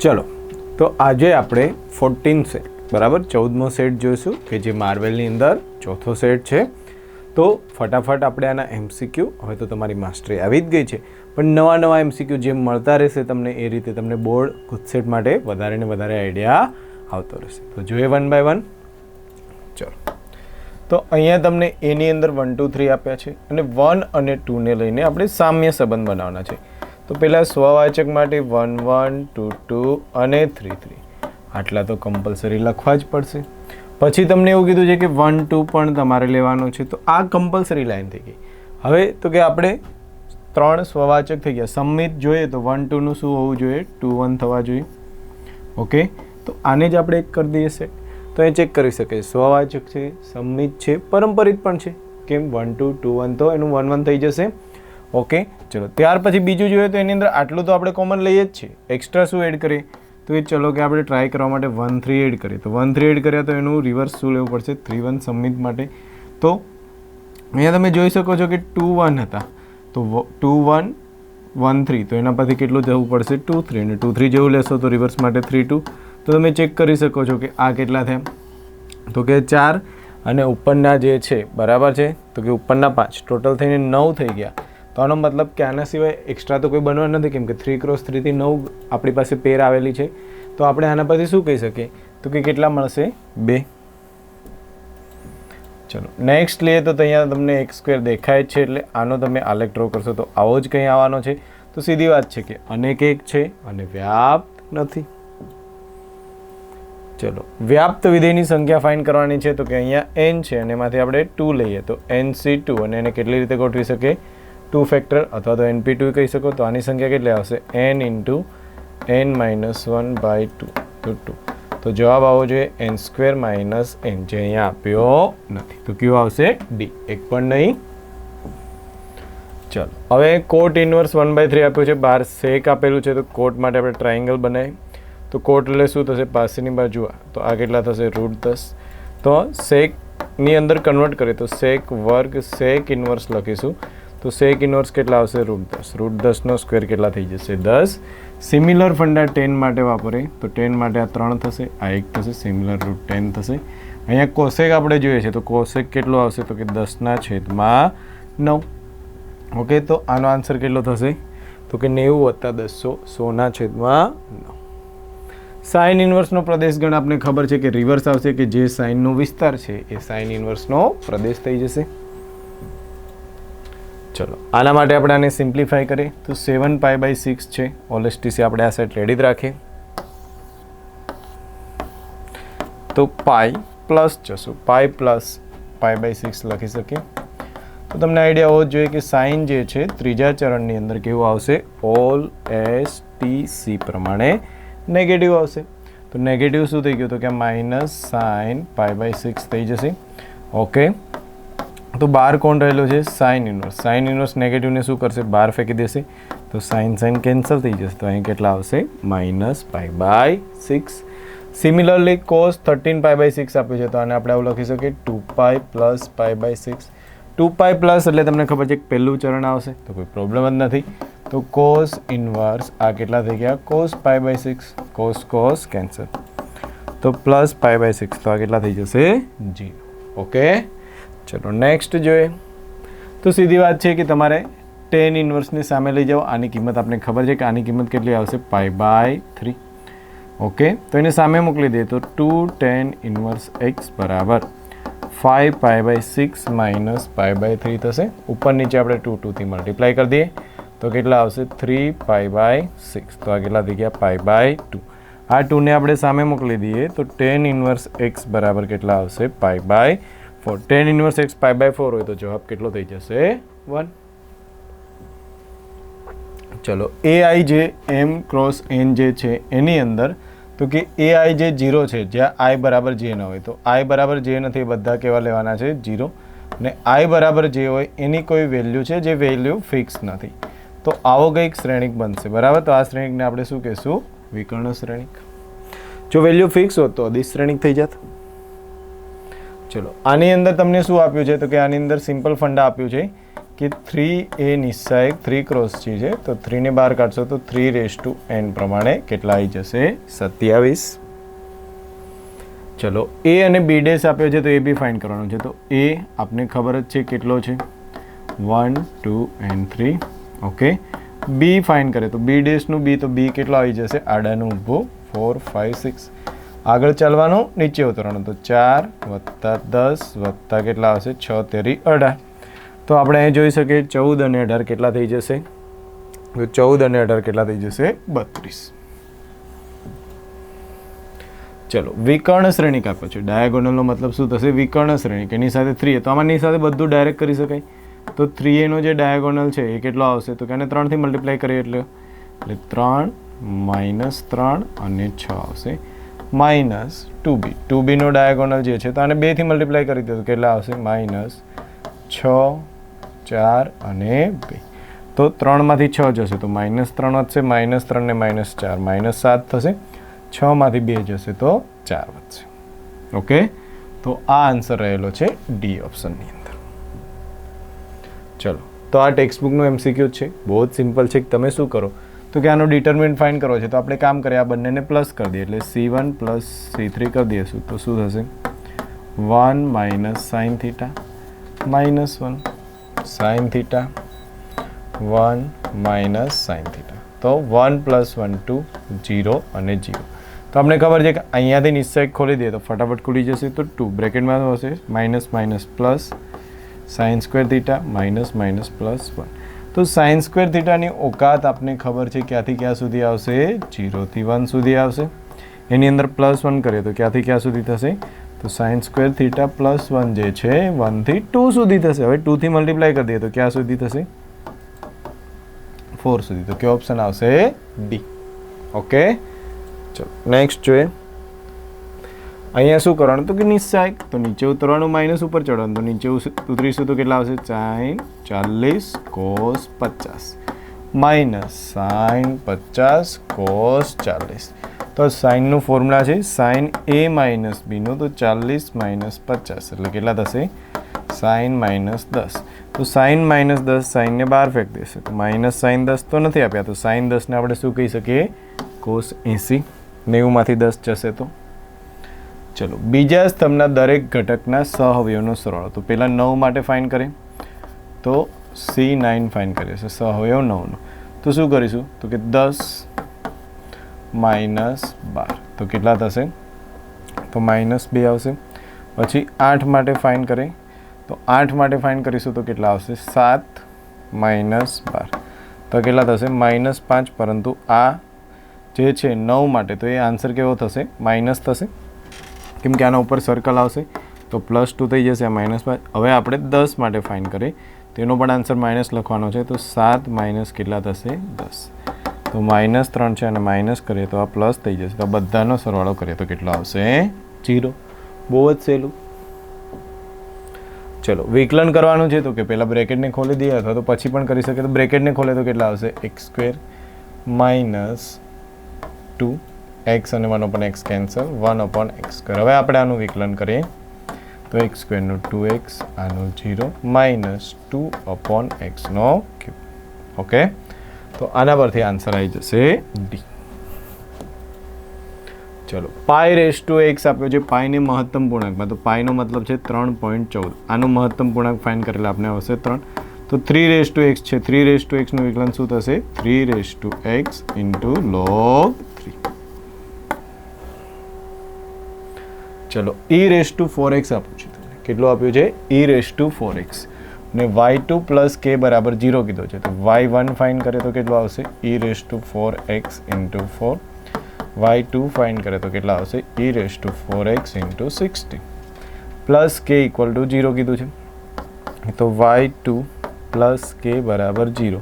ચલો, તો આજે આપણે ફોર્ટીન સેટ બરાબર? ચૌદમો સેટ જોઈશું, કે જે માર્વેલની અંદર ચોથો સેટ છે. તો ફટાફટ આપણે આના એમસીક્યુ હવે તો તમારી માસ્ટરી આવી જ ગઈ છે. પણ નવા નવા એમસીક્યુ જેમ મળતા રહેશે, તમને એ રીતે તમને બોર્ડ ગુજસેટ માટે વધારે ને વધારે આઈડિયા આવતો રહેશે. તો જોઈએ વન બાય વન ચલો. તો અહીંયા તમને એની અંદર વન ટુ થ્રી આપ્યા છે અને વન અને ટુને લઈને આપણે સામ્ય સંબંધ બનાવવાના છે. તો પહેલાં સ્વવાચક માટે વન વન, ટુ ટુ અને થ્રી થ્રી. આટલા તો કમ્પલસરી લખવા જ પડશે. પછી તમને એવું કીધું છે કે વન, ટુ પણ તમારે લેવાનું છે, તો આ કમ્પલસરી લાઈન થઈ ગઈ. હવે તો કે આપણે ત્રણ સ્વવાચક થઈ ગયા. સંમિત જોઈએ તો વન ટુનું શું હોવું જોઈએ? ટુ, વન થવા જોઈએ. ઓકે? તો આને જ આપણે એક કરી દઈએ સેટ તો એ ચેક કરી શકે સ્વવાચક છે, સંમિત છે, પરંપરિત પણ છે. કેમ? વન, ટુ ટુ, વન તો એનું વન વન થઈ જશે. ઓકે ચલો. ત્યાર પછી બીજું જોઈએ તો એની અંદર આટલું તો આપણે કોમન લઈએ જ છે એક્સ્ટ્રા શું એડ કરીએ? તો એ ચલો કે આપણે ટ્રાય કરવા માટે વન થ્રી એડ કરીએ. તો વન થ્રી એડ કર્યા તો એનું રિવર્સ શું લેવું પડશે? થ્રી વન સંમિત માટે. તો અહીંયા તમે જોઈ શકો છો કે ટુ વન હતા. તો ટુ વન વન થ્રી તો એના પરથી કેટલું જવું પડશે? ટુ થ્રી અને ટુ થ્રી જેવું લેશો તો રિવર્સ માટે થ્રી ટુ તો તમે ચેક કરી શકો છો કે આ કેટલા થયા. તો કે ચાર અને ઉપરના જે છે, બરાબર છે? તો કે ઉપરના પાંચ. ટોટલ થઈને નવ થઈ ગયા. તો આનો મતલબ કે આના સિવાય એક્સ્ટ્રા તો કોઈ બનવાનું નથી, કેમ કે થ્રી ક્રોસ થ્રીથી નવ આપણી પાસે પેર આવેલી છે. તો આપણે આના પરથી શું કહી શકીએ? તો કે કેટલા મળશે? બે. ચલો નેક્સ્ટ લઈએ તો અહીંયા તમને એક સ્ક્વેર દેખાય જ છે, એટલે આનો તમે આલેખ ડ્રો કરશો તો આવો જ કંઈ આવવાનો છે. તો સીધી વાત છે કે અનેક એક છે અને વ્યાપ્ત નથી. ચલો, વ્યાપ્ત વિધેયની સંખ્યા ફાઇન કરવાની છે તો કે અહીંયા એન છે અને એમાંથી આપણે ટુ લઈએ તો એન સી ટુ અને એને કેટલી રીતે ગોઠવી શકીએ? ટુ ફેક્ટર અથવા તો એનપી ટુ કહી શકો તો આની સંખ્યા કેટલી આવશે? N into n minus one by two. તો ટુ. તો જવાબ આવવો જોઈએ એન સ્ક્વેર માઇનસ એન જે અહીંયા આપ્યો નથી. તો કયું આવશે? ડી. એક પણ નહીં. ચલો. હવે cot inverse one by three આપ્યું છે. બહાર શેક આપેલું છે. તો કોટ માટે આપણે ટ્રાયંગલ બનાવી તો કોટ એટલે શું થશે? પાસેની બાજુ આ. તો આ કેટલા થશે? રૂટ દસ. તો શેકની અંદર કન્વર્ટ કરીએ તો શેક વર્ગ શેક ઇનવર્સ લખીશું. તો સેક ઇનવર્સ કેટલા આવશે? રૂટ દસ. રૂટ દસનો સ્ક્વેર કેટલા થઈ જશે? દસ. સિમિલર ફંડા ટેન માટે વાપરે, તો ટેન માટે આ ત્રણ થશે, આ એક થશે સિમિલર રૂટ ટેન થશે. અહીંયા કોસેક આપણે જોઈએ છે, તો કોસેક કેટલો આવશે? તો કે દસના છેદમાં નવ. ઓકે તો આનો આન્સર કેટલો થશે? તો કે નેવું વત્તા દસો, સોના છેદમાં નવ. સાઇન ઇન્વર્સનો પ્રદેશ ગણ આપને ખબર છે કે રિવર્સ આવશે કે જે સાઇનનો વિસ્તાર છે, એ સાઇન ઇન્વર્સનો પ્રદેશ થઈ જશે. ચલો, આના માટે આપણે આને સિમ્પ્લિફાય કરીએ. તો સેવન પાય બાય સિક્સ છે ઓલેસ્ટીસી આપણે આ સેટ રેડી જ રાખીએ. તો પાય પ્લસ જશું pi plus pi by six લખી શકીએ. તો તમને આઈડિયા હોવો જોઈએ કે સાઇન જે છે, ત્રીજા ચરણની અંદર કેવું આવશે? ઓલ એસ ટી સી પ્રમાણે નેગેટિવ આવશે. તો નેગેટિવ શું થઈ ગયું? તો કે minus sine pi by six થઈ જશે. ઓકે તો બાર કોણ રહેલો છે? સાઇન ઇન્વર્સ સાઇન ઇન્વર્સ નેગેટિવને શું કરશે? બાર ફેંકી દેશે. તો સાઇન સાઇન કેન્સલ થઈ જશે. તો અહીં કેટલા આવશે? Minus pi by six. Similarly cos thirteen pi by six આપ્યું છે. તો આને આપણે આવું લખી શકીએ. Two pi plus pi by six two pi plus એટલે તમને ખબર છે કે પહેલું ચરણ આવશે. તો કોઈ પ્રોબ્લેમ જ નથી. તો કોસ ઇન્વર્સ આ કેટલા થઈ ગયા? Cos pi by six cos cos cancel તો પ્લસ પાઈ બાય સિક્સ તો આ કેટલા થઈ જશે? જી ઓકે ચલો નેક્સ્ટ જોઈએ. તો સીધી વાત છે કે તમારે ટેન ઇન્વર્સને સામે લઈ જાઓ. આની કિંમત આપણને ખબર છે કે આની કિંમત કેટલી આવશે? પાઈ બાય થ્રી ઓકે તો એને સામે મોકલી દઈએ તો ટુ ટેન ઇન્વર્સ એક્સ બરાબર. Five pi by six minus pi by three થશે. ઉપર નીચે આપણે ટુ ટુથી મલ્ટીપ્લાય કરી દઈએ. તો કેટલા આવશે? થ્રી પાઈ બાય સિક્સ તો આ કેટલા થઈ ગયા? પાઈ બાય ટુ આ ટુને આપણે સામે મોકલી દઈએ તો ટેન ઇન્વર્સ એક્સ બરાબર કેટલા આવશે? Pi by four tan inverse x pi by four હોય તો જવાબ કેટલો થઈ જશે? વન ચલો એ આઈ જે એમ ક્રોસ એન જે છે એની અંદર, તો કે એ આઈ જે જીરો છે, જ્યાં આઈ બરાબર જે ન હોય, તો આઈ બરાબર જે નથી, એ બધા કેવા લેવાના છે? જીરો અને આઈ બરાબર જે હોય, એની કોઈ વેલ્યુ છે જે વેલ્યુ ફિક્સ નથી. તો આવો કંઈક શ્રેણિક બનશે. બરાબર? તો આ શ્રેણિકને આપણે શું કહેશું? વિકર્ણ શ્રેણિક. જો વેલ્યુ ફિક્સ હોત તો અદિશ શ્રેણિક થઈ જાત. ચલો, આની અંદર તમને શું આપ્યું છે? તો કે આની અંદર સિમ્પલ ફંડા આપ્યું છે કે થ્રી એ નિસ્સાયક થ્રી ક્રોસ થ્રી છે. તો થ્રીને બહાર કાઢશો તો થ્રી રેસ ટુ એન પ્રમાણે કેટલા આવી જશે? સત્યાવીસ. ચલો એ અને બી ડેસ આપ્યો છે તો એ બી ફાઇન કરવાનો છે. તો એ આપને ખબર જ છે કેટલો છે? One two and three okay B fine કરે તો બી ડેસનું બી તો બી કેટલો આવી જશે? આડાનું ઊભો ફોર ફાઇવ સિક્સ આગળ ચાલવાનું, નીચે ઉતરવાનું. તો ચાર વત્તા દસ વત્તા કેટલા આવશે? છ, તેરી અઢાર. તો આપણે અહીં જોઈ શકીએ ચૌદ અને અઢાર કેટલા થઈ જશે? તો ચૌદ અને અઢાર કેટલા થઈ જશે? બત્રીસ. ચલો, વિકર્ણ શ્રેણી કાપ્યો છે. ડાયાગોનલનો મતલબ શું થશે? વિકર્ણ શ્રેણી, કે એની સાથે થ્રી તો આમાંની સાથે બધું ડાયરેક્ટ કરી શકાય. તો થ્રી એનો જે ડાયાગોનલ છે, એ કેટલો આવશે? તો કે એને ત્રણથી મલ્ટીપ્લાય કરીએ એટલે એટલે ત્રણ માઇનસ ત્રણ અને છ આવશે. Minus two B. ટુ બીનો ડાયાગોનલ જે છે, તો આને બેથી મલ્ટીપ્લાય કરી દો કેટલા આવશે? માઇનસ છ, ચાર અને બે. તો ત્રણમાંથી છ જશે, તો માઇનસ ત્રણ વધશે, માઇનસ ત્રણ ને માઇનસ ચાર. માઇનસ સાત થશે છમાંથી બે જશે, તો ચાર વધશે. ઓકે? તો આ આન્સર રહેલો છે ડી ઓપ્શનની અંદર. ચલો, તો આ ટેક્સ્ટબુકનું એમસીક્યુ છે. બહુ જ સિમ્પલ છે કે તમે શું કરો? તો કે આનો ડિટર્મિનન્ટ ફાઇન કરવો છે, તો આપણે કામ કરીએ આ બંનેને પ્લસ કરી દઈએ, એટલે C one plus C three કરી દઈશું. તો શું થશે? One minus sine theta minus one sine theta one minus sine theta તો one plus one two zero અને જીરો તો આપણે ખબર છે કે અહીંયાથી નિશ્ચય ખોલી દઈએ તો ફટાફટ ખુલી જશે તો ટુ બ્રેકેટમાં હશે? Minus minus plus sine square theta minus minus plus one તો સાઇન સ્ક્વેર થીટાની ઓકાત આપને ખબર છે ક્યાંથી ક્યાં સુધી આવશે? જીરોથી વન સુધી આવશે. એની અંદર પ્લસ વન કરીએ તો ક્યાંથી ક્યાં સુધી થશે? તો sine square theta plus one જે છે વનથી ટુ સુધી થશે. હવે ટુથી મલ્ટીપ્લાય કરી દઈએ તો ક્યાં સુધી થશે? ફોર સુધી. તો કયો ઓપ્શન આવશે? ડી. ઓકે? ચલો, નેક્સ્ટ જોઈએ. અહીંયા શું કરવાનું? તો કે નિશ્ચાયક તો નીચે ઉતરવાનું માઇનસ ઉપર ચડવાનું. તો નીચે ઉતરીશું તો કેટલા આવશે? સાઈન ચાલીસ કોસ પચાસ. માઇનસ સાઈન પચાસ કોસ ચાલીસ. તો સાઇનનું ફોર્મ્યુલા છે સાઇન એ માઇનસ બીનું, તો ચાલીસ માઇનસ પચાસ. એટલે કેટલા થશે? સાઇન માઇનસ દસ. તો સાઇન માઇનસ દસ સાઇનને બહાર ફેંક દેશે. તો માઇનસ સાઇન દસ તો નથી આપ્યા. તો સાઇન દસને આપણે શું કહી શકીએ? કોસ એંસી. નેવુંમાંથી દસ જશે તો. ચલો, બીજા સ્તંભના દરેક ઘટકના સહવયોનો સરવાળો. તો પહેલાં નવ માટે ફાઇન કરીએ. તો સી નાઇન ફાઇન કરીએ. છે સહવયવ નવનો. તો શું કરીશું? તો કે દસ માઇનસ બાર. તો કેટલા થશે? તો માઇનસ બે આવશે. પછી આઠ માટે ફાઇન કરીએ. તો આઠ માટે ફાઇન કરીશું તો કેટલા આવશે? સાત માઇનસ બાર. તો કેટલા થશે? માઇનસ પાંચ. પરંતુ આ જે છે નવ માટે, તો એ આન્સર કેવો થશે? માઇનસ થશે. કેમ કે આના ઉપર સર્કલ આવશે. તો પ્લસ ટુ થઈ જશે માઇનસ હવે આપણે દસ માટે ફાઇન કરીએ. તેનો પણ આન્સર માઇનસ લખવાનો છે. તો સાત માઇનસ કેટલા થશે? દસ. તો માઇનસ ત્રણ છે અને માઇનસ કરીએ તો આ પ્લસ થઈ જશે. તો બધાનો સરવાળો કરીએ તો કેટલો આવશે? જીરો બહુ જ સહેલું. ચલો, વિકલન કરવાનું છે તો કે પહેલાં બ્રેકેટને ખોલી દઈએ અથવા તો પછી પણ કરી શકે તો બ્રેકેટને ખોલે તો કેટલા આવશે? X square minus two x અને one open x cancel one upon x square હવે આપણે આનું વિકલન કરીએ. તો એક્સ સ્ક્વેરનું ટુ એક્સ આનું જીરો માઇનસ ટુ અપોન એક્સનો ક્યુબ ઓકે તો આના પરથી આન્સર આવી જશે ડી ચલો પાય રેસ ટુ એક્સ આપ્યો છે. પાયને મહત્તમ પૂર્ણાંકમાં તો પાયનો મતલબ છે ત્રણ પોઈન્ટ ચૌદ. આનો મહત્તમ પૂર્ણાંક ફાઇન કરેલા આપણે આવશે ત્રણ. તો થ્રી રેસ ટુ એક્સ છે. થ્રી રેસ ટુ એક્સનું વિકલન શું થશે? Three raise two x into log three ચલો e raise two four x આપ્યું છે તમને. કેટલું આપ્યું છે? E raise two four x ને વાય ટુ પ્લસ કે બરાબર જીરો કીધો છે. તો વાય વન ફાઇન કરે તો કેટલું આવશે? E raise two four x into four y two fine કરે તો કેટલા આવશે? E raise two four x into sixty plus k equal to zero કીધું છે. તો વાય ટુ પ્લસ કે બરાબર જીરો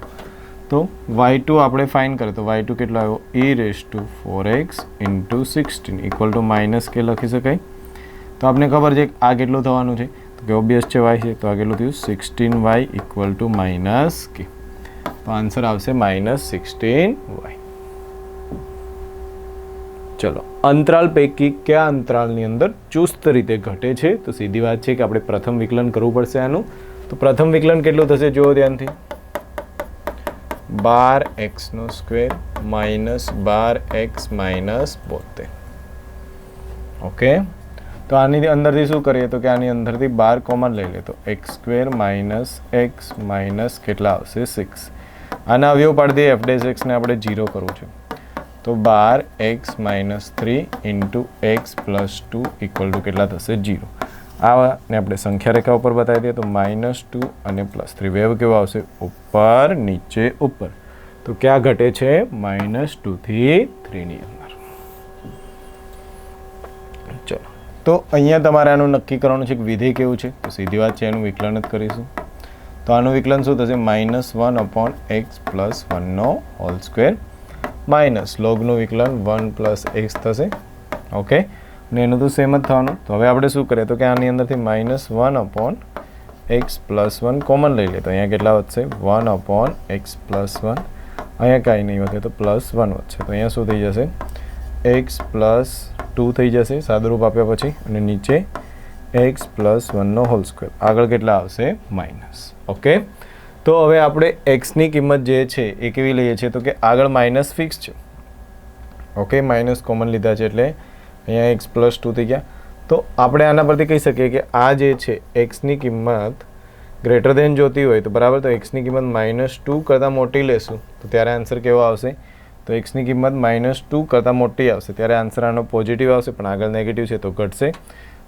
તો વાય ટુ આપણે ફાઇન કરીએ તો વાય ટુ કેટલો આવ્યો? E raise two four x into sixteen equal to minus k લખી શકાય. તો આપણે ખબર છે આ કેટલું થવાનું છે? તો કે ઓબ્વિયસ છે વાય છે. તો આ કેટલું થયું? Sixteen y equal to minus k તો આન્સર આવશે માઇનસ સિક્સટીન વાય ચલો. અંતરાલ પૈકી કયા અંતરાલની અંદર ચુસ્ત રીતે ઘટે છે? તો સીધી વાત છે કે આપણે પ્રથમ વિકલન કરવું પડશે આનું. તો પ્રથમ વિકલન કેટલું થશે જુઓ ધ્યાનથી. બાર એક્સનો સ્ક્વેર માઇનસ બાર એક્સ માઇનસ બોતેર. ઓકે? તો આની અંદરથી શું કરીએ તો કે આની અંદરથી બાર કોમન લઈ લે. તો x square minus x minus કેટલા આવશે? સિક્સ આના અવયવ પાડી દઈએ એફ ડેસ એક્સને આપણે જીરો કરવું છે. તો બાર x minus three into x plus two equal to કેટલા થશે? જીરો આને આપણે સંખ્યા રેખા ઉપર બતાવી દઈએ. તો માઇનસ ટુ અને પ્લસ થ્રી વેવ કેવો આવશે? ઉપર, નીચે, ઉપર. તો ક્યાં ઘટે છે? માઇનસ ટુથી થ્રીની અંદર ચલો તો અહીંયા તમારે આનું નક્કી કરવાનું છે કે વિધેય કેવું છે? તો સીધી વાત છે, એનું વિકલન જ કરીશું. તો આનું વિકલન શું થશે? Minus one upon x plus વનનો whole square. Minus લોગનું વિકલન વન પ્લસ એક્સ થશે. ઓકે? અને એનું તો સેમ જ થવાનું. તો હવે આપણે શું કરીએ? તો કે આની અંદરથી minus one upon x plus one common લઈ લે તો અહીંયા કેટલા વધશે? One upon x plus one. અહીંયા કાંઈ નહીં વધે તો પ્લસ વન વધશે. તો અહીંયા શું થઈ જશે? એક્સ પ્લસ ટુ થઈ જશે, સાદુરૂપ આપ્યા પછી, અને નીચે એક્સ પ્લસ વનનો હોલ સ્ક્વેર આગળ કેટલા આવશે? માઇનસ ઓકે તો હવે આપણે એક્સની કિંમત જે છે, એ કેવી લઈએ છીએ? તો કે આગળ માઇનસ ફિક્સ છે. ઓકે માઇનસ કોમન લીધા છે એટલે અહીંયા એક્સ પ્લસ ટુ થઈ ગયા. તો આપણે આના પરથી કહી શકીએ કે આ જે છે એક્સની કિંમત ગ્રેટર દેન જોતી હોય, તો બરાબર તો એક્સની કિંમત માઇનસ ટુ કરતાં મોટી લેશું. તો ત્યારે આન્સર કેવો આવશે? તો એક્સની કિંમત માઇનસ ટુ કરતાં મોટી આવશે. ત્યારે આન્સર આનો પોઝિટિવ આવશે, પણ આગળ નેગેટિવ છે તો ઘટશે.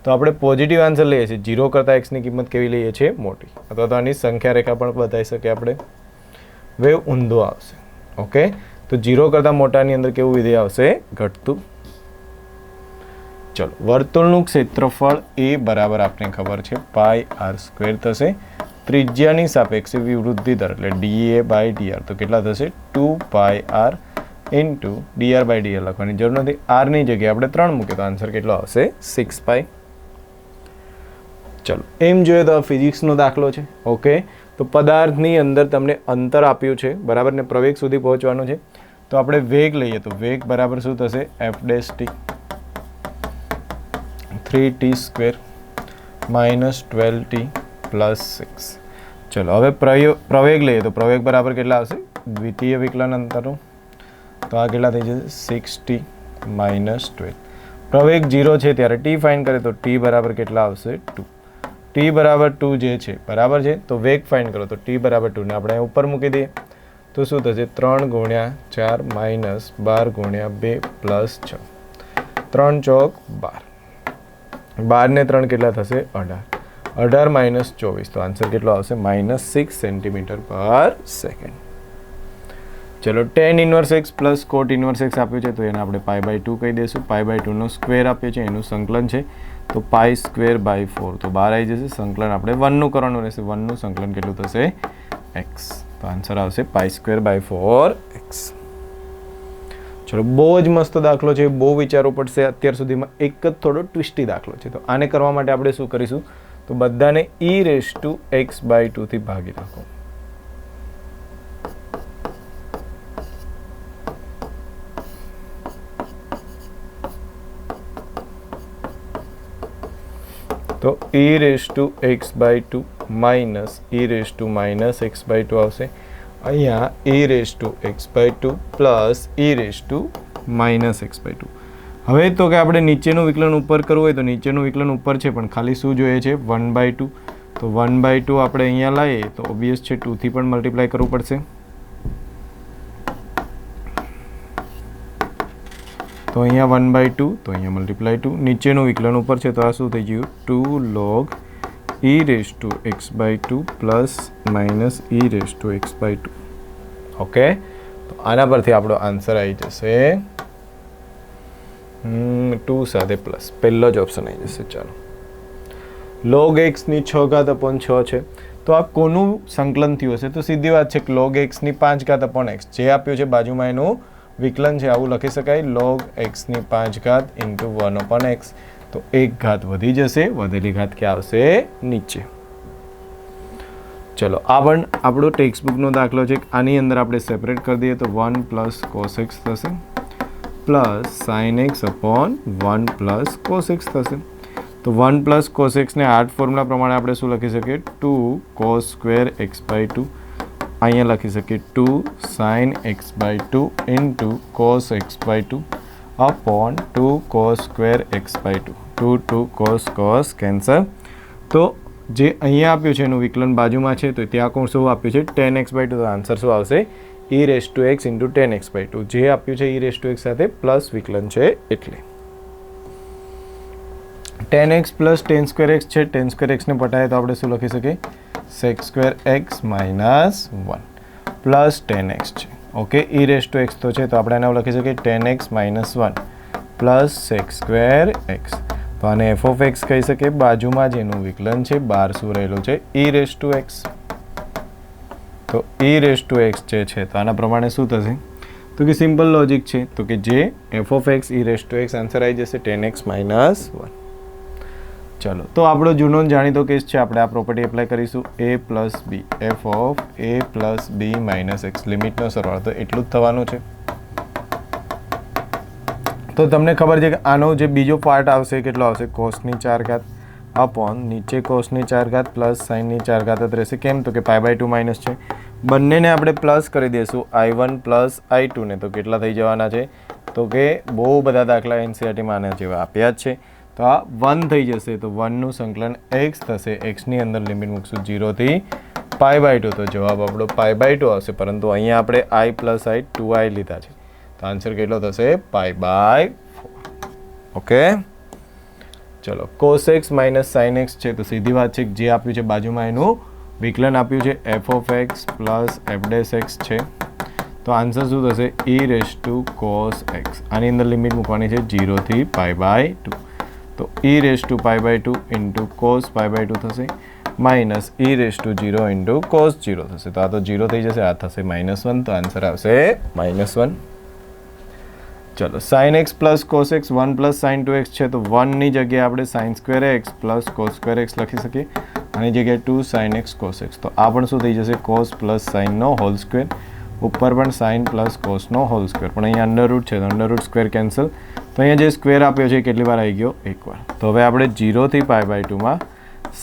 તો આપણે પોઝિટિવ આન્સર લઈએ છીએ. જીરો કરતાં એક્સની કિંમત કેવી લઈએ છીએ? મોટી. અથવા તો આની સંખ્યા રેખા પણ બતાવી શકીએ આપણે. વેવ ઊંધો આવશે. ઓકે? તો જીરો કરતાં મોટાની અંદર કેવું વિધેય આવશે? ઘટતું. ચલો. વર્તુળનું ક્ષેત્રફળ એ બરાબર આપણે ખબર છે. પાય આર સ્ક્વેર થશે. ત્રિજ્યાની સાપેક્ષે વિવૃદ્ધિ દર એટલે ડીએ બાય ડીઆર તો કેટલા થશે? Two pi r into D R by D R લખવાની જરૂર નથી. આરની જગ્યાએ આપણે ત્રણ મૂકીએ તો આન્સર કેટલો આવશે? સિક્સ બાય ચલો. એમ જોઈએ તો ફિઝિક્સનો દાખલો છે. ઓકે તો પદાર્થની અંદર તમને અંતર આપ્યું છે. બરાબર? ને પ્રવેગ સુધી પહોંચવાનું છે. તો આપણે વેગ લઈએ તો વેગ બરાબર શું થશે? F dash T three T square minus twelve T plus six ચલો. હવે પ્રયોગ પ્રવેગ લઈએ તો પ્રવેગ બરાબર કેટલા આવશે? દ્વિતીય વિકલન અંતરનું. તો આ કેટલા થઈ જશે? સિક્સ ટી માઇનસ ટ્વેલ્વ પ્રવેગ જીરો છે ત્યારે ટી ફાઇન કરે તો ટી બરાબર કેટલા આવશે? ટુ ટી બરાબર ટુ જે છે, બરાબર છે? તો વેગ ફાઇન કરો તો ટી બરાબર ટુને આપણે ઉપર મૂકી દઈએ. તો શું થશે? ત્રણ ગુણ્યા ચાર માઇનસ બાર ગુણ્યા બે પ્લસ છ. ત્રણ ચોક બાર. બારને ત્રણ કેટલા થશે? અઢાર. અઢાર માઇનસ ચોવીસ. તો આન્સર કેટલો આવશે? માઇનસ સિક્સ સેન્ટીમીટર પર સેકન્ડ ચલો tan inverse x plus cot inverse x આપ્યું છે, તો એને આપણે પાય બાય ટુ કહી દઈશું. પાય બાય ટુનો સ્ક્વેર આપ્યો છે, એનું સંકલન છે. તો પાઈ સ્ક્વેર બાય ફોર તો બહાર આવી જશે. સંકલન આપણે વનનું કરવાનું રહેશે. વનનું સંકલન કેટલું થશે? એક્સ તો આન્સર આવશે pi square by four x ચલો, બહુ જ મસ્ત દાખલો છે. બહુ વિચારવું પડશે. અત્યાર સુધીમાં એક જ થોડો ટ્વિસ્ટી દાખલો છે. તો આને કરવા માટે આપણે શું કરીશું? તો બધાને e raise two x by ટુથી ભાગી નાખો. તો e raise two x by two minus e raise two minus x by two આવશે. અહીંયા e raise two x by two plus e raise two minus x by two હવે તો કે આપણે નીચેનું વિકલન ઉપર કરવું હોય તો નીચેનું વિકલન ઉપર છે, પણ ખાલી શું જોઈએ છે? વન બાય ટુ તો વન બાય ટુ આપણે અહીંયા લાવીએ તો ઓબ્વિયસ છે ટુથી પણ મલ્ટીપ્લાય કરવું પડશે. તો અહીંયા વન બાય ટુ તો અહીંયા મલ્ટીપ્લાય ટુ નીચેનું વિકલન ઉપર છે, તો આ શું થઈ ગયું? Two log e raise two x by two plus minus e raise two x by two okay તો આના પરથી આપણો આન્સર આવી જશે. ટુ સાથે પ્લસ પહેલો જ ઓપ્શન આવી જશે, ચાલો. લોગ એક્સની છ ઘાત અપોન છ છે. તો આ કોનું સંકલન થયું હશે? તો સીધી વાત છે કે લોગ એક્સની પાંચ ઘાત અપોન એક્સ જે આપ્યું છે, બાજુમાં એનું વિકલન છે આવું લખી શકાય લોગ એક્સની પાંચ ઘાત ઇન્ટુ વન ઓપન એક્સ તો એક ઘાત વધી જશે, વધેલી ઘાત ક્યાં આવશે? નીચે. ચલો, આ પણ આપણો ટેક્સ્ટ બુકનો દાખલો છે. આની અંદર આપણે સેપરેટ કરી દઈએ તો વન પ્લસ કોસ એક્સ થશે. Plus sine x upon one plus cos x થશે. તો વન પ્લસ કોસ એક્સને આર્ટ ફોર્મ્યુલા પ્રમાણે આપણે શું લખી શકીએ? Two cos square x by two અહીંયા લખી શકીએ two sine x by two into cos x by two upon two cos square x by two two two cos cos cancel તો જે અહીંયા આપ્યું છે એનું વિકલન બાજુમાં છે, તો ત્યાં કોણ શું આપ્યું છે? ટેન એક્સ બાય ટુ તો આન્સર શું આવશે? E raise two x into tan x by two જે આપ્યું છે ઈ રેસ ટુ એક્સ સાથે પ્લસ વિકલન છે એટલે. Tan x plus tan square x છે ટેન સ્ક્વેર એક્સને પટાય તો આપણે શું લખી શકીએ? Sec square x minus one plus tan x છે. Okay e raise two x તો છે, તો આપણે એના લખી શકીએ tan x minus one plus sec square x તો આને એફ ઓફ એક્સ કહી શકીએ, બાજુમાં જ એનું વિકલન છે, બાર શું રહેલું છે ઈ રેસ ટુ એક્સ તો ઈ રેસ ટુ એક્સ જે છે, તો આના પ્રમાણે શું થશે? તો કે સિમ્પલ લોજિક છે, તો કે જે F of x e raise two x answer આવી જશે ટેન એક્સ માઇનસ વન ચલો. તો આપણો જૂનો જાણીતો કેસ છે, આપણે આ પ્રોપર્ટી એપ્લાય કરીશું. A plus B F of A plus B minus x લિમિટનો સરવાળો. તો એટલું જ થવાનું છે. તો તમને ખબર છે કે આનો જે બીજો પાર્ટ આવશે, કેટલો આવશે? કોસની ચાર ઘાત અપોન નીચે કોસની ચાર ઘાત પ્લસ સાઇનની ચાર ઘાત જ રહેશે. કેમ? તો કે પાય બાય ટુ માઇનસ છે. બંનેને આપણે પ્લસ કરી દઈશું. આઈ વન પ્લસ આઈ ટુને તો કેટલા થઈ જવાના છે? તો કે બહુ બધા દાખલા એનસીઆરટીમાં આના જેવા આપ્યા જ છે. તો આ વન થઈ જશે. તો વનનું સંકલન એક્સ થશે. એક્સની અંદર લિમિટ મૂકશું જીરોથી પાય બાય ટુ તો જવાબ આપણો પાય બાય ટુ આવશે. પરંતુ અહીંયા આપણે આઈ પ્લસ આઈ ટુ આઈ લીધા છે. તો આન્સર કેટલો થશે? પાય બાય ઓકે ચલો cos x minus sine x છે. તો સીધી વાત છે જે આપ્યું છે બાજુમાં એનું વિકલન આપ્યું છે. F of x plus F dash x છે. તો આન્સર શું થશે? E raise two cos x આની અંદર લિમિટ મૂકવાની છે જીરોથી પાય બાય ટુ તો e raise two pi by two into cos pi by two થશે minus e raise two zero into cos zero થશે. તો આ તો જીરો થઈ જશે, આ થશે માઇનસ વન તો આન્સર આવશે માઇનસ વન ચલો sine x plus cos x one plus sine two x છે, તો વનની જગ્યાએ આપણે sine square x plus cos square x લખી શકીએ. આની જગ્યાએ two sine x cos x તો આ પણ શું થઈ જશે? કોસ પ્લસ સાઇનનો હોલ સ્ક્વેર ઉપર પણ સાઇન પ્લસ કોસનો હોલ સ્ક્વેર. પણ અહીંયા અંડર રૂટ છે, તો અંડર રૂટ સ્ક્વેર કેન્સલ તો અહીંયા જે સ્ક્વેર આપ્યો છે કેટલી વાર આવી ગયો? એકવાર. તો હવે આપણે જીરોથી પાય બાય ટુમાં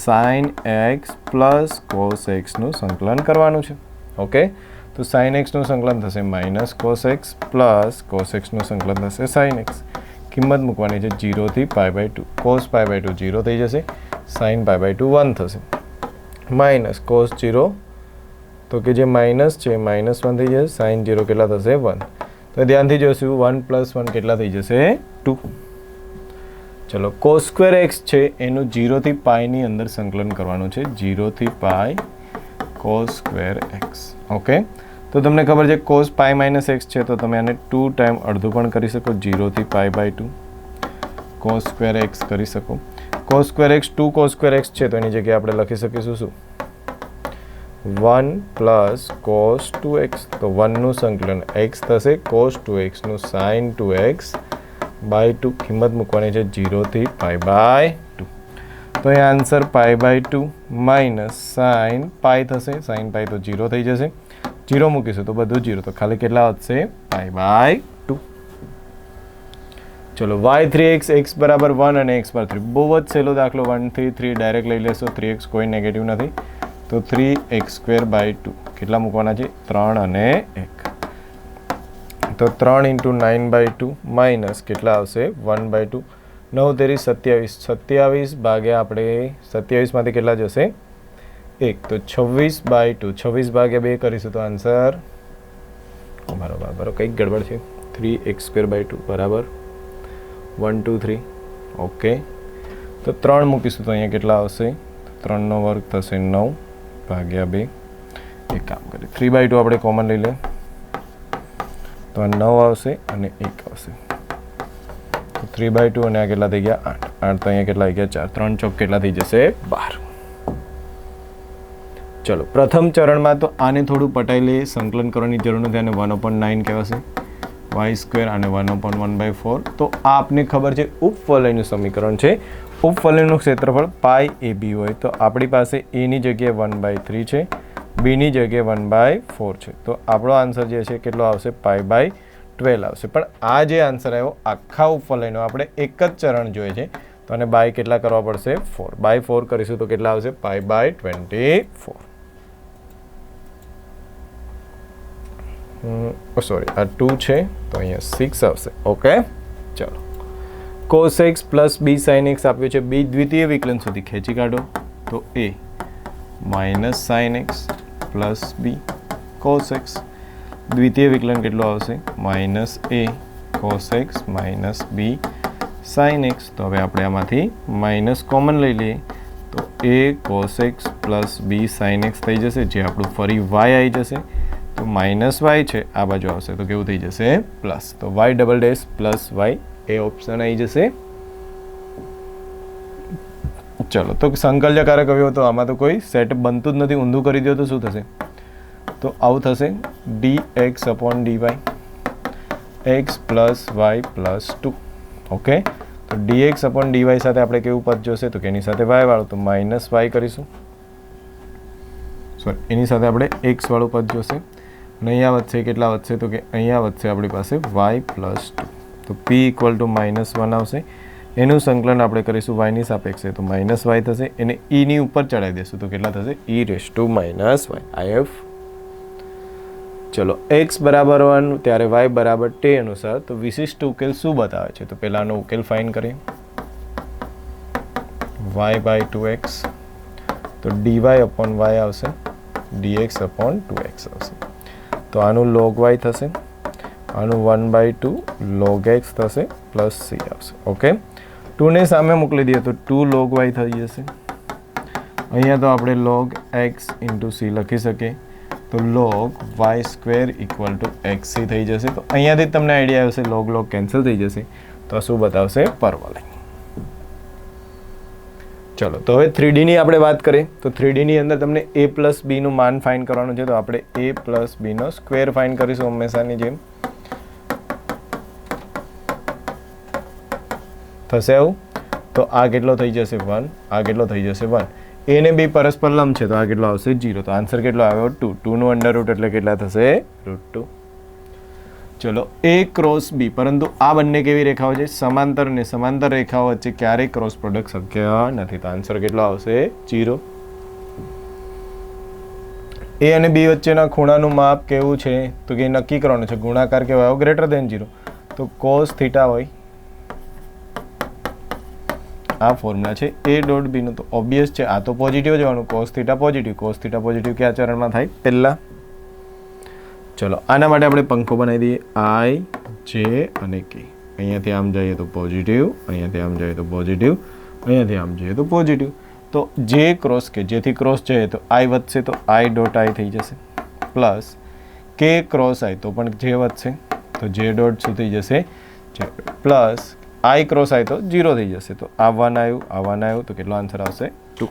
સાઇન એક્સ પ્લસ કોસ એક્સનું સંકલન કરવાનું છે. ઓકે તો સાઇન એક્સનું સંકલન થશે minus cos x plus cos એક્સનું સંકલન થશે સાઇન એક્સ કિંમત મૂકવાની છે જીરોથી pi by two cos pi by two zero થઈ જશે. Sine pi by two one થશે. માઇનસ કોસ જીરો તો કે જે માઇનસ છે માઇનસ વન થઈ જશે, સાઇન જીરો કેટલા થશે? વન. તો ધ્યાનથી જોઈશું વન પ્લસ વન કેટલા થઈ જશે? ટુ. ચલો કો સ્ક્વેર એક્સ છે, એનું જીરોથી પાયની અંદર સંકલન કરવાનું છે. જીરોથી pi cos square x okay તો તમને ખબર છે કોસ પાય માઇનસ એક્સ છે, તો તમે આને ટુ ટાઈમ અડધું પણ કરી શકો જીરોથી pi by two. Cos square x કરી શકો. Cos square x two cos square x છે, તો એની જગ્યાએ આપણે લખી શકીશું શું? One plus cos two x. તો વનનું સંકલન એક્સ થશે, cos two એક્સનું sine two x by two. કિંમત મૂકવાની છે જીરોથી પાય બાય ટુ. તો એ answer pi by two minus sine pi થશે. સાઇન પાય તો જીરો થઈ જશે. જીરો મૂકીશું તો બધું જીરો તો ખાલી કેટલા વધશે? Pi by two. ચલો, વાય થ્રી એક્સ એક્સ બરાબર વન અને એક્સ બાર થ્રી. બહુ જ સહેલો દાખલો. વન થ્રી થ્રી ડાયરેક્ટ લઈ લેશો. થ્રી એક્સ કોઈ નેગેટિવ નથી. તો three x square by two કેટલા મૂકવાના છે? ત્રણ અને એક. તો ત્રણ into nine by two minus કેટલા આવશે? વન બાય ટુ નવ તેરી સત્યાવીસ. સત્યાવીસ ભાગ્યા આપણે સત્યાવીસમાંથી કેટલા જશે? એક. તો છવ્વીસ બાય ટુ છવ્વીસ ભાગ્યા બે કરીશું તો આન્સર બરાબર બરાબર. કંઈક ગડબડ છે. Three x square by two બરાબર. વન ટુ થ્રી ઓકે તો ત્રણ મૂકીશું તો અહીંયા કેટલા આવશે? ત્રણનો વર્ગ થશે નવ. ભાગ્યા બે. એક કામ કરીએ. થ્રી બાય ટુ આપણે કોમન લઈ લે તો આ નવ આવશે અને એક આવશે. તો થ્રી બાય ટુ અને આ કેટલા થઈ ગયા? આઠ. આઠ તો અહીંયા કેટલા થઈ ગયા? ચાર. ત્રણ ચોક કેટલા થઈ જશે? બાર. ચલો, પ્રથમ ચરણમાં તો આને થોડું પટાઈ લઈએ. સંકલન કરવાની જરૂર નથી. અને વન ઓપન નાઇન કહેવાશે વાય સ્ક્વેર અને one open one by four તો આ આપને ખબર છે ઉપવલયનું સમીકરણ છે. ઉપવલયનું ક્ષેત્રફળ પાય એ બી હોય. તો આપણી પાસે એની જગ્યાએ વન બાય થ્રી છે બીની જગ્યાએ વન બાય ફોર છે. તો આપણો આન્સર જે છે કેટલો આવશે? પાય બાય ટ્વેલ્વ આવશે. પણ આ જે આન્સર આવ્યો, આખા ઉપવલયનો આપણે એક જ ચરણ જોઈએ છે. તો અને બાય કેટલા કરવા પડશે? ફોર. બાય ફોર કરીશું તો કેટલા આવશે? Pi by twenty four. Sorry. આ ટુ છે, તો અહીંયા સિક્સ આવશે. ઓકે? ચલો. Cos x plus b sine x આપ્યું છે. બી દ્વિતીય વિકલન સુધી ખેંચી કાઢો. તો a minus sine x plus b cos x દ્વિતીય વિકલન કેટલું આવશે? Minus a cos x minus b sine x તો હવે આપણે આમાંથી માઇનસ કોમન લઈ લઈએ. તો a cos x plus b sine x થઈ જશે. જે આપણું ફરી વાય આવી જશે. તો માઇનસ વાય છે. આ બાજુ આવશે. તો કેવું થઈ જશે? પ્લસ તો y double dash plus y એ ઓપ્શન આવી જશે. ચલો, તો સંકલ્યકારક આવ્યો તો આમાં તો કોઈ સેટ બનતું જ નથી. ઊંધું કરી દો તો શું થશે? તો આવું થશે. D x upon d y x plus y plus two okay તો d x upon d y સાથે આપણે કેવું પદ જોશે? તો કે એની સાથે વાય વાળું. તો માઇનસ વાય કરીશું. સોરી એની સાથે આપણે એક્સ વાળું પદ જોશે. અને અહીંયા વધશે, કેટલા વધશે? તો કે અહીંયા વધશે આપણી પાસે વાય પ્લસ તો p equal to minus one આવશે. એનું સંકલન આપણે કરીશું વાયની સાપેક્ષે. તો માઇનસ વાય થશે. એને ઈની ઉપર ચડાવી દઈશું તો કેટલા થશે? E raise to minus y I F ચલો એક્સ બરાબર વન ત્યારે વાય બરાબર ટે અનુસાર, તો વિશિષ્ટ ઉકેલ શું બતાવે છે? તો પહેલાંનો ઉકેલ ફાઇન કરીએ. વાય બાય ટુ એક્સ તો ડીવાય અપોન વાય આવશે. D x upon two x આવશે. તો આનું લોગ વાય થશે. આનું one by two log x થશે પ્લસ સી આવશે. ઓકે ટુને સામે મોકલી દઈએ તો ટુ લોગ વાય થઈ જશે. અહીંયા તો આપણે લોગ એક્સ ઇન્ટુ સી લખી શકીએ. તો log y square equal to x c થઈ જશે. તો અહીંયાથી તમને આઈડિયા આવશે લોગ લોગ કેન્સલ થઈ જશે. તો શું બતાવશે? પરવલાઈ ચલો, તો હવે થ્રીડીની આપણે વાત કરીએ. તો થ્રીડીની અંદર તમને એ પ્લસ બીનું માન ફાઇન કરવાનું છે. તો આપણે એ પ્લસ બીનો સ્ક્વેર ફાઇન કરીશું હંમેશાની જેમ. થશે આવું? તો આ કેટલો થઈ જશે? વન આ કેટલો થઈ જશે? વન એને બી પરસ્પર લંબ છે, તો આ કેટલો આવશે? જીરો તો આન્સર કેટલો આવ્યો? ટુ ટુનું અંડર રૂટ એટલે કેટલા થશે? રૂટ ટુ ચલો એ ક્રોસ બી પરંતુ આ બંને કેવી રેખાઓ છે? સમાંતર ને સમાંતર રેખાઓ વચ્ચે ક્યારેય ક્રોસ પ્રોડક્ટ શક્ય નથી. તો આન્સર કેટલો આવશે? જીરો એ અને બી વચ્ચેના ખૂણાનું માપ કેવું છે? તો કે નક્કી કરવાનું છે. ગુણાકાર કેવાયો ગ્રેટર દેન જીરો તો કોસ થીટા હોય. આ ફોર્મ્યુલા છે એ ડોટ બીનું તો ઓબ્વિયસ છે, આ તો પોઝિટિવ જવાનું cos theta positive cos theta positive કયા ચરણમાં થાય? પહેલાં. ચલો, આના માટે આપણે પંખો બનાવી દઈએ. આઈ જે અને કે અહીંયાથી આમ જઈએ તો પોઝિટિવ અહીંયાથી આમ જઈએ તો પોઝિટિવ અહીંયાથી આમ જઈએ તો પોઝિટિવ તો જે ક્રોસ કે જેથી ક્રોસ જઈએ તો આઈ વધશે તો આઈ ડોટ આઈ થઈ જશે. પ્લસ કે ક્રોસ આઈ તો પણ જે વધશે. તો જે ડોટ થઈ જશે? પ્લસ આઈ ક્રોસ આઈ તો જીરો થઈ જશે. તો આ વન આવ્યું, આ વન આવ્યું, તો કેટલો આન્સર આવશે? ટુ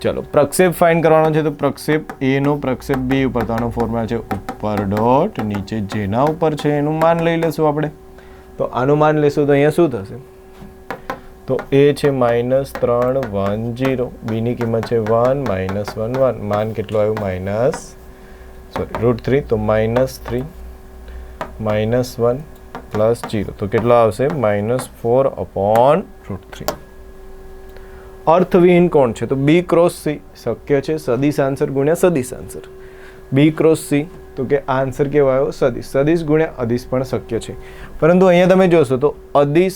ચલો, પ્રક્ષેપ ફાઇન કરવાનો છે તો પ્રક્ષેપ એ નો પ્રક્ષેપ બી ઉપર તો આનો ફોર્મ્યુલા છે ઉપર ડોટ નીચે જેના ઉપર છે. એનું માન લઈ લેશું આપણે. તો આનું માન લેશું તો અહીંયા શું થશે? તો એ છે માઇનસ ત્રણ વન જીરો બીની કિંમત છે વન માઇનસ વન વન માન કેટલું આવ્યું? માઇનસ સોરી રૂટ થ્રી તો minus three minus one plus zero. તો કેટલા આવશે? Minus four upon root three. અર્થવિહીન કોણ છે? તો બી ક્રોસ સી. શક્ય છે સદીશ આન્સર ગુણ્યા સદીશ આન્સર. બી ક્રોસ સી. તો કે આન્સર કેવો આવ્યો સદીશ. સદીશ ગુણ્યા અદીશ પણ શક્ય છે. પરંતુ અહીંયા તમે જોશો તો અદીશ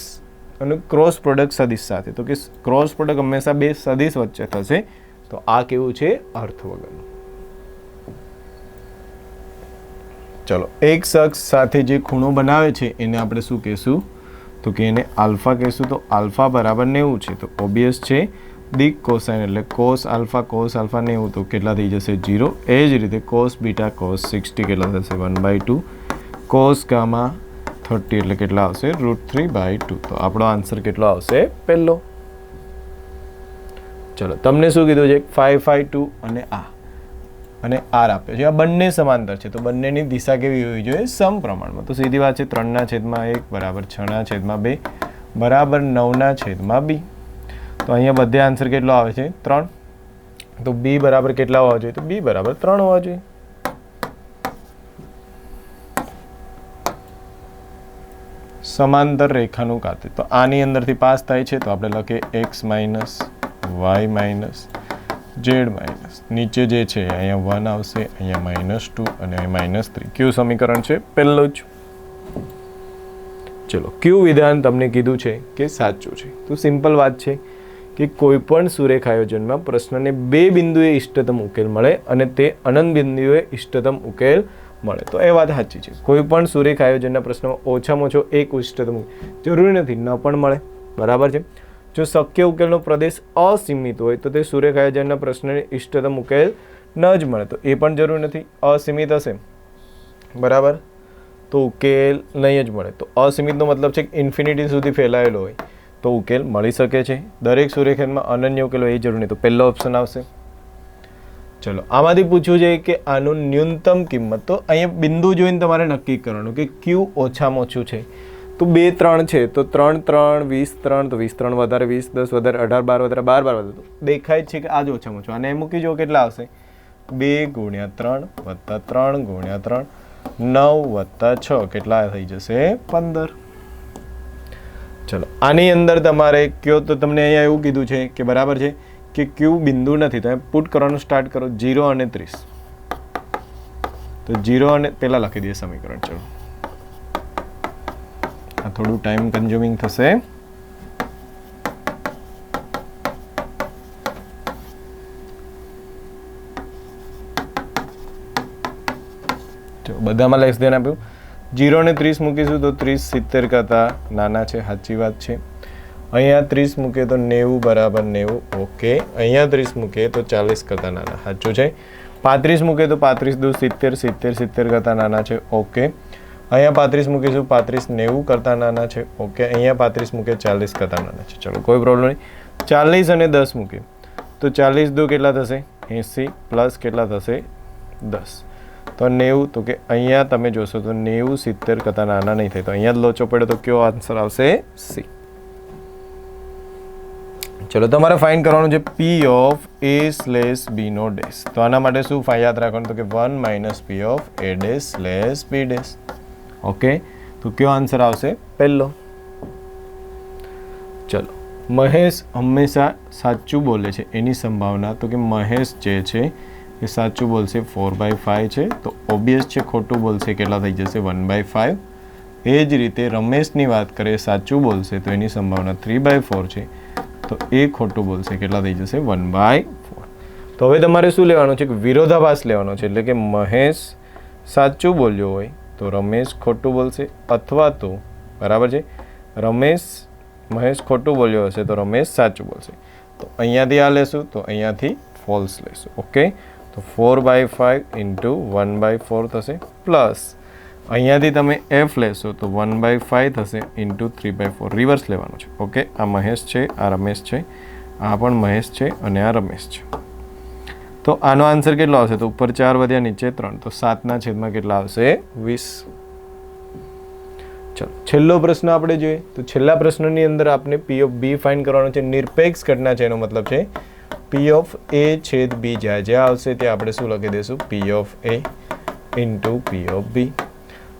અને ક્રોસ પ્રોડક્ટ સદીશ સાથે. તો કે ક્રોસ પ્રોડક્ટ હંમેશા બે સદીશ વચ્ચે થશે. તો આ કેવું છે? અર્થ વગરનું. ચલો, એક શખ્સ સાથે જે ખૂણો બનાવે છે, એને આપણે શું કહેશું? તો કે એને આલ્ફા કહેશું. તો આલ્ફા બરાબર નેવું છે. તો ઓબ્વિયસ છે. દિક કોસાઇન એટલે કોસ આલ્ફા કોસ આલ્ફા નેવું. તો કેટલા થઈ જશે? જીરો એ જ રીતે કોસ બીટા કોસ સિક્સટી કેટલા થશે? One by two. Cos gamma thirty એટલે કેટલા આવશે? Root three by two. તો આપણો આન્સર કેટલો આવશે? પહેલો. ચલો, તમને શું કીધું છે? ફાઇવ ફાઇવ ટુ અને આ. અને આર આપ્યો છે. આ બંને સમાંતર છે. તો બંનેની દિશા કેવી હોવી જોઈએ? સમપ્રમાણમાં. તો સીધી વાત છે, ત્રણના છેદમાં એક બરાબર છના છેદમાં બે બરાબર નવના છેદમાં બી. તો અહીંયા બધે આન્સર કેટલો આવે છે? ત્રણ. તો બી બરાબર કેટલા હોવા જોઈએ? તો બી બરાબર ત્રણ હોવા જોઈએ. સમાંતર રેખાનું કાતે. તો આની અંદરથી પાસ થાય છે, તો આપણે લખીએ x minus y minus z minus નીચે જે છે, અહીંયા વન આવશે, અહીંયા માઇનસ ટુ અને અહીં માઇનસ થ્રી ક્યુ સમીકરણ છે, પહેલું જ. ચલો ક્યુ વિધાન તમને કીધું છે કે સાચું છે. તો સિમ્પલ વાત છે કે કોઈ પણ સુરેખ આયોજનમાં પ્રશ્નને બે બિંદુએ ઇષ્ટતમ ઉકેલ મળે અને તે અનંત બિંદુએ ઇષ્ટતમ ઉકેલ મળે. તો એ વાત સાચી છે. કોઈ પણ સુરેખ આયોજનના પ્રશ્નમાં ઓછામાં ઓછો એક ઇષ્ટતમ જરૂરી નથી, ન પણ મળે. બરાબર છે? જો શક્ય ઉકેલનો પ્રદેશ અસીમિત હોય, તો તે સુરેખ આયોજનના પ્રશ્નને ઇષ્ટતમ ઉકેલ ન જ મળે. તો એ પણ જરૂર નથી. અસીમિત હશે. બરાબર? તો ઉકેલ નહીં જ મળે. તો અસીમિતનો મતલબ છે કે ઇન્ફિનિટી સુધી ફેલાયેલો હોય. તો ઉકેલ મળી શકે છે. દરેક સૂર્યખંડમાં અનન્ય ઉકેલ હોય એ જરૂર નહીં. તો પહેલો ઓપ્શન આવશે. ચલો, આમાંથી પૂછવું છે કે આનું ન્યૂનતમ કિંમત. તો અહીંયા બિંદુ જોઈને તમારે નક્કી કરવાનું કે ક્યુ ઓછામાં ઓછું છે. તો બે, ત્રણ છે. તો ત્રણ ત્રણ, વીસ, ત્રણ, તો વીસ, ત્રણ વધારે, વીસ, દસ વધારે, અઢાર, બાર વધારે, બાર બાર વધારે. દેખાય છે કે આ જ ઓછામાં ઓછું. અને એ મૂકી જુઓ કેટલા આવશે? બે ગુણ્યા ત્રણ વત્તા ત્રણ ગુણ્યા ત્રણ. નવ વત્તા છ. કેટલા થઈ જશે? પંદર. ચલો, આની અંદર તમારે કયો તો તમને અહીંયા એવું કીધું છે કે બરાબર છે કે ક્યુ બિંદુ નથી. તમે પુટ કરવાનું સ્ટાર્ટ કરો. જીરો અને ત્રીસ. તો જીરો અને પહેલાં લખી દઈએ સમીકરણ. ચલો. આ થોડું ટાઈમ કન્ઝ્યુમિંગ થશે. બધામાં લેસ ધ્યાન આપ્યું. જીરો ને ત્રીસ મૂકીશું તો ત્રીસ સિત્તેર કરતાં નાના છે, સાચી વાત છે. અહીંયા ત્રીસ મૂકે તો નેવું બરાબર નેવું ઓકે અહીંયા ત્રીસ મૂકે તો ચાલીસ કરતાં નાના, સાચું છે. પાંત્રીસ મૂકે તો પાંત્રીસ દુ સિત્તેર સિત્તેર સિત્તેર કરતાં નાના છે ઓકે અહીંયા પાંત્રીસ મૂકીશું, પાંત્રીસ નેવું કરતાં નાના છે. ઓકે, અહીંયા પાંત્રીસ મૂકે, ચાલીસ કરતાં નાના છે. ચલો, કોઈ પ્રોબ્લેમ નહીં. ચાલીસ અને દસ મૂકે તો ચાલીસ દો કેટલા થશે? એંસી પ્લસ કેટલા થશે? દસ. તો નેવું, તો કે અહીંયા તમે જોશો તો નેવું સિત્તેર કરતાં નાના નહીં થાય. તો અહીંયા જ લોચો પડે તો કયો આન્સર આવશે? સી. ચલો, તમારે ફાઇન કરવાનું છે P of A slash B no dash તો આના માટે શું યાદ રાખવાનું? તો કે one minus p of a dash slash b dash okay? તો કયો આન્સર આવશે? પહેલો. ચલો. મહેશ હંમેશા સાચું બોલે છે એની સંભાવના. તો કે મહેશ જે છે એ સાચું બોલશે ફોર બાય ફાઇવ છે. તો ઓબ્વિયસ છે ખોટું બોલશે કેટલા થઈ જશે? વન બાય ફાઇવ એ જ રીતે રમેશની વાત કરીએ સાચું બોલશે તો એની સંભાવના થ્રી બાય ફોર છે. તો એ ખોટું બોલશે કેટલા થઈ જશે? વન બાય ફોર તો હવે તમારે શું લેવાનું છે? કે વિરોધાભાસ લેવાનો છે. એટલે કે મહેશ સાચું બોલ્યો હોય તો રમેશ ખોટું બોલશે અથવા તો, બરાબર છે? રમેશ, મહેશ ખોટું બોલ્યો હશે તો રમેશ સાચું બોલશે. તો અહીંયાથી આ લેશું, તો અહીંયાથી ફોલ્સ લેશું ઓકે તો four by five into one by four થશે પ્લસ અહીંયાથી તમે એફ લેશો તો વન બાય ફાઇવ થશે into three by four reverse લેવાનું છે ઓકે આ મહેશ છે, આ રમેશ છે, આ પણ મહેશ છે અને આ રમેશ છે. તો આનો આન્સર કેટલો આવશે? તો ઉપર ચાર વધ્યા, નીચે ત્રણ. તો સાતના છેદમાં કેટલા આવશે? વીસ. ચલો, છેલ્લો પ્રશ્ન આપણે જોઈએ. તો છેલ્લા પ્રશ્નની અંદર આપણે પી ઓફ બી ફાઇન કરવાનો છે. નિરપેક્ષ ઘટના છે, એનો મતલબ છે પી ઓફ એ છેદ બી જ્યાં જ્યાં આવશે ત્યાં આપણે શું લખી દઈશું? P of a into p of b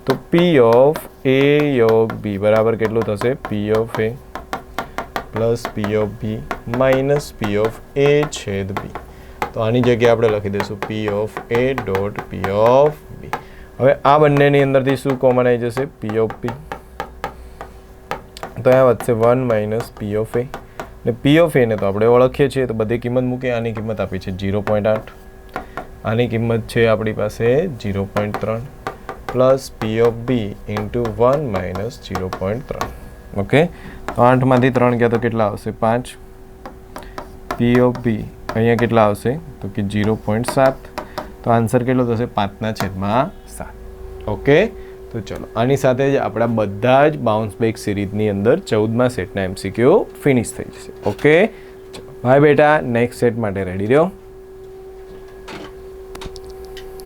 તો પી ઓફ એ યોગ બી બરાબર કેટલું થશે? P of a plus p of b minus p of a છેદ બી તો આની જગ્યાએ આપણે લખી દઈશું p of a dot p of b હવે આ બંનેની અંદરથી શું કોમન આવી જશે? પી ઓફ બી તો અહીંયા વધશે one minus p of a ને પી ઓફ એને તો આપણે ઓળખીએ છીએ, તો બધી કિંમત મૂકીએ, આની કિંમત આપી છે ઝીરો પોઈન્ટ આઠ. આની કિંમત છે આપણી પાસે ઝીરો પોઈન્ટ ત્રણ plus p of b into one minus zero point ત્રણ. ઓકે તો આઠમાંથી ત્રણ ગયા તો કેટલા આવશે? પાંચ. પી ઓફ બી અહીંયા કેટલા આવશે? તો કે જીરો પોઈન્ટ સાત. તો આન્સર કેટલો થશે? પાંચના છેદમાં સાત. ઓકે? તો ચલો, આની સાથે જ આપણા બધા જ બાઉન્સ બેક સિરીઝની અંદર ચૌદમા સેટના એમસીક્યુ ફિનિશ થઈ જશે. ઓકે? બાય બેટા નેક્સ્ટ સેટ માટે રેડી રહ્યો.